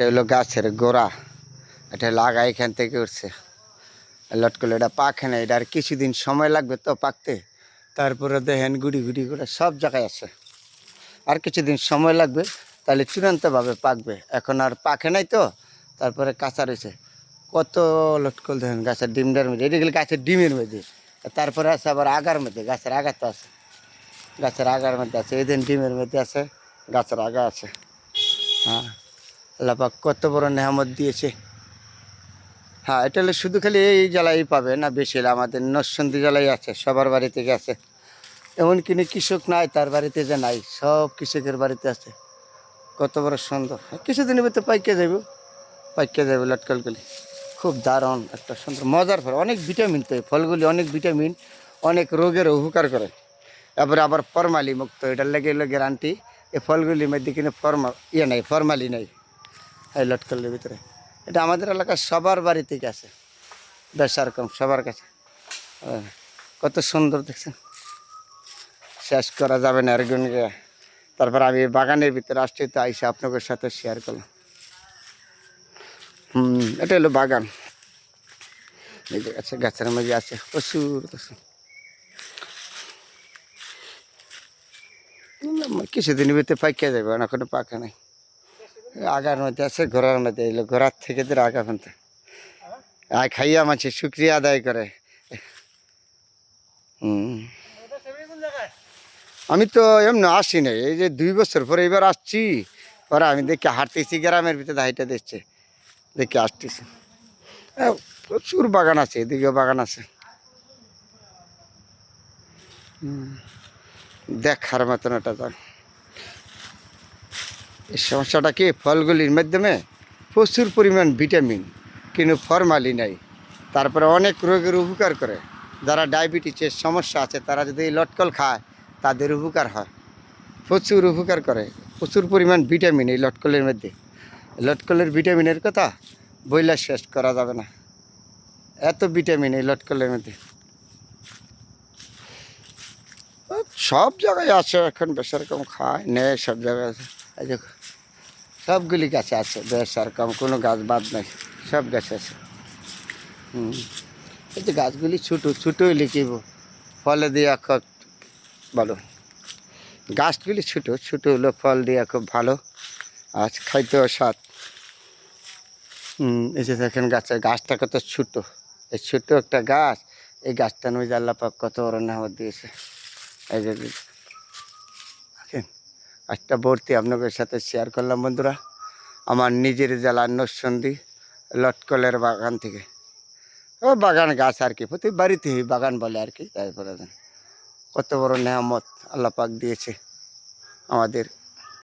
এটা হলো গাছের গোড়া। এটা লাগা এখান থেকে উঠছে। লটকলে এটা পাকে না এটা আর কিছুদিন সময় লাগবে তো পাকতে। তারপরে দেখেন গুড়ি গুড়ি করে সব জায়গায় আছে। আর কিছুদিন সময় লাগবে, তাহলে চূড়ান্তভাবে পাকবে। এখন আর পাকে নাই তো, তারপরে কাঁচা রয়েছে। কত লটকল দেখেন, গাছের ডিমটার মধ্যে। এদিকে গাছের ডিমের মধ্যে, তারপরে আছে আবার আগার মধ্যে, গাছের আগা তো আছে। গাছের আগার মধ্যে আছে, এদিন ডিমের মধ্যে আছে, গাছের আগা আছে। হ্যাঁ। আল্লাহ পাক কত বড় নেহামত দিয়েছে। হ্যাঁ এটা হলে শুধু খালি এই জ্বালাই পাবে না বেশি আমাদের নরসন্দি জ্বালাই আছে, সবার বাড়িতে আছে এমন কিনে কৃষক নাই, তার বাড়িতে যে নাই, সব কৃষকের বাড়িতে আছে। কত বড় সুন্দর। কিছুদিনের ভিতরে পাইকে যাইব। পাইকে যাইব লটকলগুলি খুব দারুণ একটা সুন্দর, মজার ফল। অনেক ভিটামিন তো এই ফলগুলি, অনেক ভিটামিন, অনেক রোগের উপকার করে। তারপরে আবার ফরমালি মুক্ত এটার লেগে গ্যারান্টি এই ফলগুলির মধ্যে কিনে ফরমা ইয়ে নাই ফরমালি নাই। এই লটকলের ভিতরে। এটা আমাদের এলাকার সবার বাড়ি থেকে আছে বেশ কম সবার কাছে। কত সুন্দর দেখছেন। শেষ করা যাবে না এরকম তারপর আমি বাগানের ভিতরে আসছি, তো আইসা আপনাদের সাথে শেয়ার করলাম। হুম, এটা হলো বাগান। যে আছে, গাছের মধ্যে আছে, প্রচুর প্রচুর কিছুদিনের ভিতরে পাইকে যাবে না কোনো পাকা নাই। আগার মধ্যে আছে ঘোড়ার মধ্যে। এলো ঘোড়ার থেকে তো আগা পর্যন্ত আর খাইয়া মাছি, শুক্রিয়া আদায় করে। আমি তো এমনি আসি নাই, এই যে দুই বছর পরে এবার আসছি। পরে আমি দেখি হাঁটতেছি, গ্রামের ভিতরে হাইটা দেখছে দেখি আসতেছি। প্রচুর বাগান আছে, এদিকেও বাগান আছে। দেখার মতন জায়গা। এই সমস্যাটা কি? ফলগুলির মাধ্যমে প্রচুর পরিমাণ ভিটামিন, কিন্তু ফরমালি নাই। তারপরে অনেক রোগের উপকার করে। যারা ডায়াবেটিসের সমস্যা আছে, তারা যদি লটকল খায়, তাদের উপকার হয়। প্রচুর উপকার করে। প্রচুর পরিমাণ ভিটামিন এই লটকলের মধ্যে। লটকলের ভিটামিনের কথা বইলা শেষ করা যাবে না। এত ভিটামিন এই লটকলের মধ্যে। সব জায়গায় আছে, এখন বেশ রকম খায় নেয় সব জায়গায় আছে। এই দেখো। সবগুলি গাছে আছে বেশ রকম কোনো গাছ বাদ নাই, সব গাছ আছে। হুম। এই যে গাছগুলি ছোটো ছোটো হইলে কি ফলে দেওয়া খুব ভালো। গাছগুলি ছোটো ছোটো হলো ফল দেওয়া খুব ভালো। আজ খাইতেও স্বাদ। হুম, এই যে দেখেন গাছের গাছটা কত ছোটো। এই ছোটো একটা গাছ, এই গাছটা নই আল্লাহ পাক কত নামত দিয়েছে। এই যে গাছটা ভর্তি আপনাদের সাথে শেয়ার করলাম, বন্ধুরা। আমার নিজের জেলার নসন্দি লটকলের বাগান থেকে। ও বাগান গাছ আর কি, প্রতি বাড়িতে বাগান বলে আর কি তারপরে কত বড় নেহামত আল্লাপাক দিয়েছে আমাদের